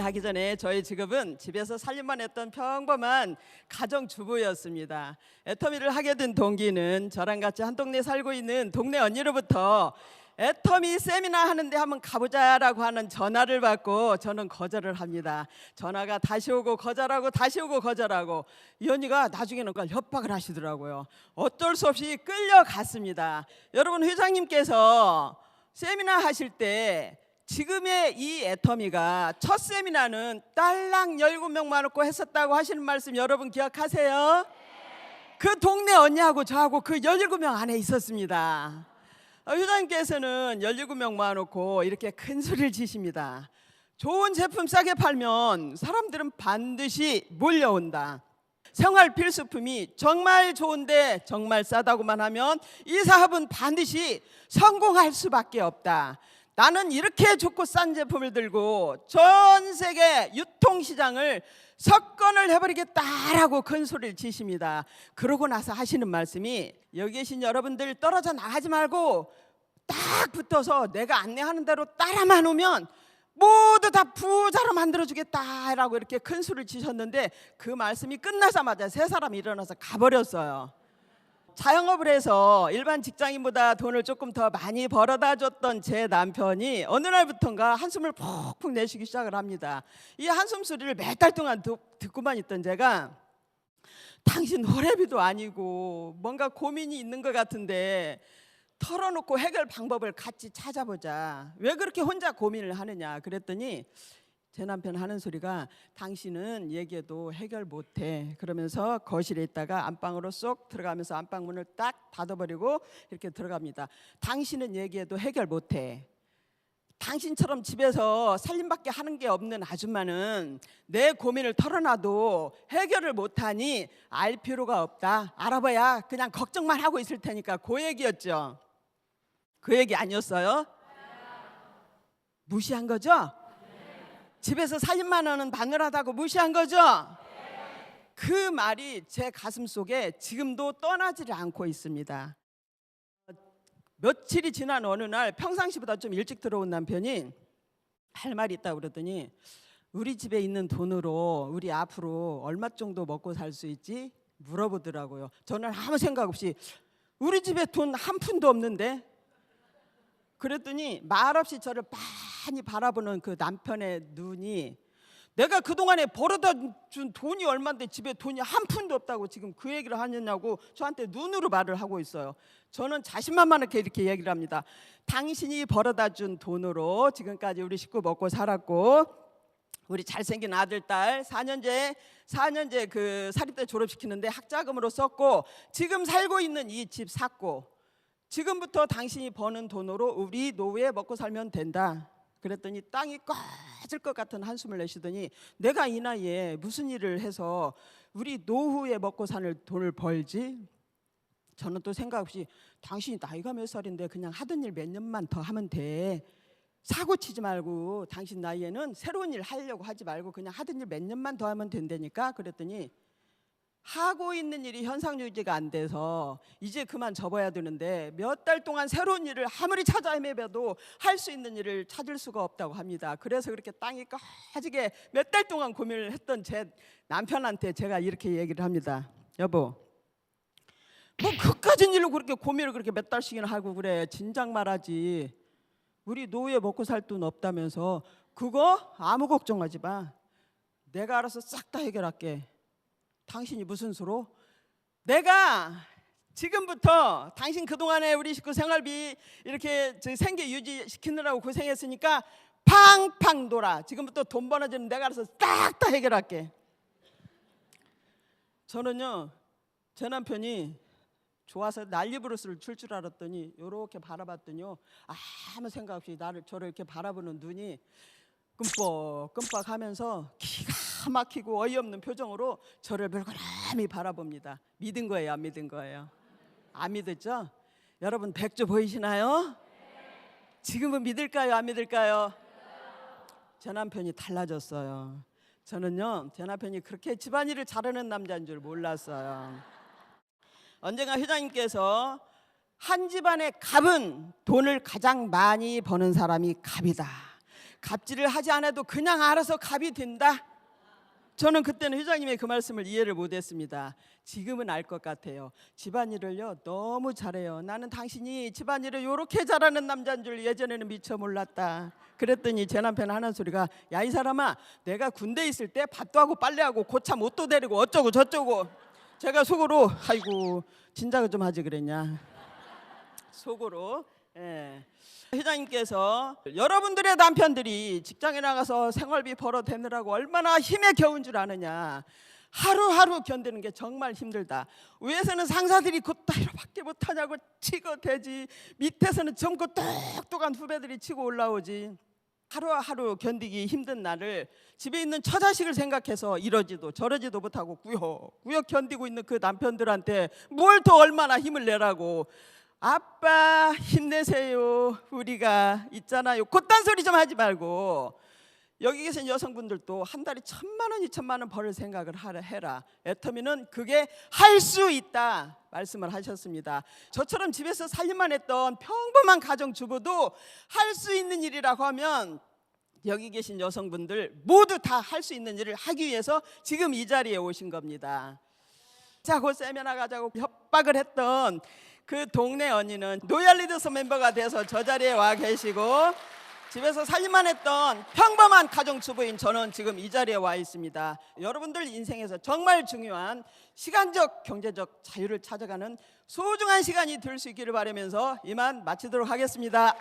하기 전에 저희 직업은 집에서 살림만 했던 평범한 가정 주부였습니다. 애터미를 하게 된 동기는 저랑 같이 한 동네 살고 있는 동네 언니로부터 애터미 세미나 하는데 한번 가보자라고 하는 전화를 받고 저는 거절을 합니다. 전화가 다시 오고 거절하고 다시 오고 거절하고 이 언니가 나중에는 그걸 협박을 하시더라고요. 어쩔 수 없이 끌려갔습니다. 여러분 회장님께서 세미나 하실 때 지금의 이 애터미가 첫 세미나는 딸랑 17명만 놓고 했었다고 하시는 말씀 여러분 기억하세요? 그 동네 언니하고 저하고 그 17명 안에 있었습니다. 어, 회장님께서는 17명 모아놓고 이렇게 큰 소리를 지십니다. 좋은 제품 싸게 팔면 사람들은 반드시 몰려온다. 생활 필수품이 정말 좋은데 정말 싸다고만 하면 이 사업은 반드시 성공할 수밖에 없다. 나는 이렇게 좋고 싼 제품을 들고 전 세계 유통시장을 석권을 해버리겠다라고 큰 소리를 치십니다. 그러고 나서 하시는 말씀이 여기 계신 여러분들 떨어져 나가지 말고 딱 붙어서 내가 안내하는 대로 따라만 오면 모두 다 부자로 만들어주겠다라고 이렇게 큰 소리를 치셨는데 그 말씀이 끝나자마자 세 사람이 일어나서 가버렸어요. 자영업을 해서 일반 직장인보다 돈을 조금 더 많이 벌어다 줬던 제 남편이 어느 날부턴가 한숨을 푹푹 내쉬기 시작을 합니다. 이 한숨 소리를 몇 달 동안 듣, 듣고만 있던 제가 당신 호래비도 아니고 뭔가 고민이 있는 것 같은데 털어놓고 해결 방법을 같이 찾아보자. 왜 그렇게 혼자 고민을 하느냐 그랬더니 제 남편 하는 소리가 당신은 얘기해도 해결 못해 그러면서 거실에 있다가 안방으로 쏙 들어가면서 안방 문을 딱 닫아버리고 이렇게 들어갑니다. 당신은 얘기해도 해결 못해. 당신처럼 집에서 살림밖에 하는 게 없는 아줌마는 내 고민을 털어놔도 해결을 못하니 알 필요가 없다. 알아봐야 그냥 걱정만 하고 있을 테니까 그 얘기였죠. 그 얘기 아니었어요? 무시한 거죠? 집에서 살림만 하는 바늘하다고 무시한 거죠? 그 말이 제 가슴 속에 지금도 떠나지를 않고 있습니다. 며칠이 지난 어느 날 평상시보다 좀 일찍 들어온 남편이 할 말이 있다고 그러더니 우리 집에 있는 돈으로 우리 앞으로 얼마 정도 먹고 살 수 있지? 물어보더라고요. 저는 아무 생각 없이 우리 집에 돈 한 푼도 없는데 그랬더니 말없이 저를 많이 바라보는 그 남편의 눈이 내가 그동안에 벌어다 준 돈이 얼마인데 집에 돈이 한 푼도 없다고 지금 그 얘기를 하느냐고 저한테 눈으로 말을 하고 있어요. 저는 자신만만하게 이렇게 얘기를 합니다. 당신이 벌어다 준 돈으로 지금까지 우리 식구 먹고 살았고 우리 잘생긴 아들 딸 4년제 4년제 그 사립대 졸업시키는데 학자금으로 썼고 지금 살고 있는 이 집 샀고 지금부터 당신이 버는 돈으로 우리 노후에 먹고 살면 된다. 그랬더니 땅이 꺼질 것 같은 한숨을 내쉬더니 내가 이 나이에 무슨 일을 해서 우리 노후에 먹고 사는 돈을 벌지? 저는 또 생각 없이 당신이 나이가 몇 살인데 그냥 하던 일 몇 년만 더 하면 돼. 사고 치지 말고 당신 나이에는 새로운 일 하려고 하지 말고 그냥 하던 일 몇 년만 더 하면 된다니까 그랬더니 하고 있는 일이 현상 유지가 안 돼서 이제 그만 접어야 되는데 몇 달 동안 새로운 일을 아무리 찾아 헤매봐도 할 수 있는 일을 찾을 수가 없다고 합니다. 그래서 그렇게 땅이 까지게 몇 달 동안 고민을 했던 제 남편한테 제가 이렇게 얘기를 합니다. 여보, 뭐 그까진 일로 그렇게 고민을 그렇게 몇 달씩이나 하고 그래. 진작 말하지. 우리 노후에 먹고 살 돈 없다면서 그거 아무 걱정하지 마. 내가 알아서 싹 다 해결할게. 당신이 무슨 수로? 내가 지금부터 당신 그동안에 우리 식구 생활비 이렇게 저 생계 유지시키느라고 고생했으니까 팡팡 돌아. 지금부터 돈 벌어지는 내가 알아서 싹다 해결할게. 저는요, 제 남편이 좋아서 난리부르스를 출줄 알았더니 이렇게 바라봤더니요 아무 생각 없이 나를 저를 이렇게 바라보는 눈이 끔뻑 끔뻑 하면서 기가 막히고 어이없는 표정으로 저를 물그러미 바라봅니다. 믿은 거예요, 안 믿은 거예요? 안 믿었죠? 여러분 백조 보이시나요? 지금은 믿을까요, 안 믿을까요? 제 남편이 달라졌어요. 저는요, 제 남편이 그렇게 집안일을 잘하는 남자인 줄 몰랐어요. 언젠가 회장님께서 한 집안의 갑은 돈을 가장 많이 버는 사람이 갑이다. 갑질을 하지 않아도 그냥 알아서 갑이 된다. 저는 그때는 회장님의 그 말씀을 이해를 못했습니다. 지금은 알 것 같아요. 집안일을요 너무 잘해요. 나는 당신이 집안일을 이렇게 잘하는 남자인 줄 예전에는 미처 몰랐다. 그랬더니 제 남편 하는 소리가 야 이 사람아 내가 군대 있을 때 밥도 하고 빨래하고 고참 옷도 데리고 어쩌고 저쩌고 제가 속으로 아이고 진작에 좀 하지 그랬냐 속으로 예. 회장님께서 여러분들의 남편들이 직장에 나가서 생활비 벌어 대느라고 얼마나 힘에 겨운 줄 아느냐. 하루하루 견디는 게 정말 힘들다. 위에서는 상사들이 곧다이로밖에 못하냐고 치고 대지 밑에서는 젊고 똑똑한 후배들이 치고 올라오지. 하루하루 견디기 힘든 날을 집에 있는 처자식을 생각해서 이러지도 저러지도 못하고 구역구역 견디고 있는 그 남편들한테 뭘 더 얼마나 힘을 내라고 아빠 힘내세요 우리가 있잖아요 그딴 소리 좀 하지 말고 여기 계신 여성분들도 한 달에 천만 원, 이천만 원 벌을 생각을 하라 해라. 애터미는 그게 할 수 있다 말씀을 하셨습니다. 저처럼 집에서 살림만 했던 평범한 가정 주부도 할 수 있는 일이라고 하면 여기 계신 여성분들 모두 다 할 수 있는 일을 하기 위해서 지금 이 자리에 오신 겁니다. 자, 곧 세미나 가자고 협박을 했던 그 동네 언니는 노열리더스 멤버가 돼서 저 자리에 와 계시고 집에서 살림만 했던 평범한 가정주부인 저는 지금 이 자리에 와 있습니다. 여러분들 인생에서 정말 중요한 시간적, 경제적 자유를 찾아가는 소중한 시간이 될 수 있기를 바라면서 이만 마치도록 하겠습니다.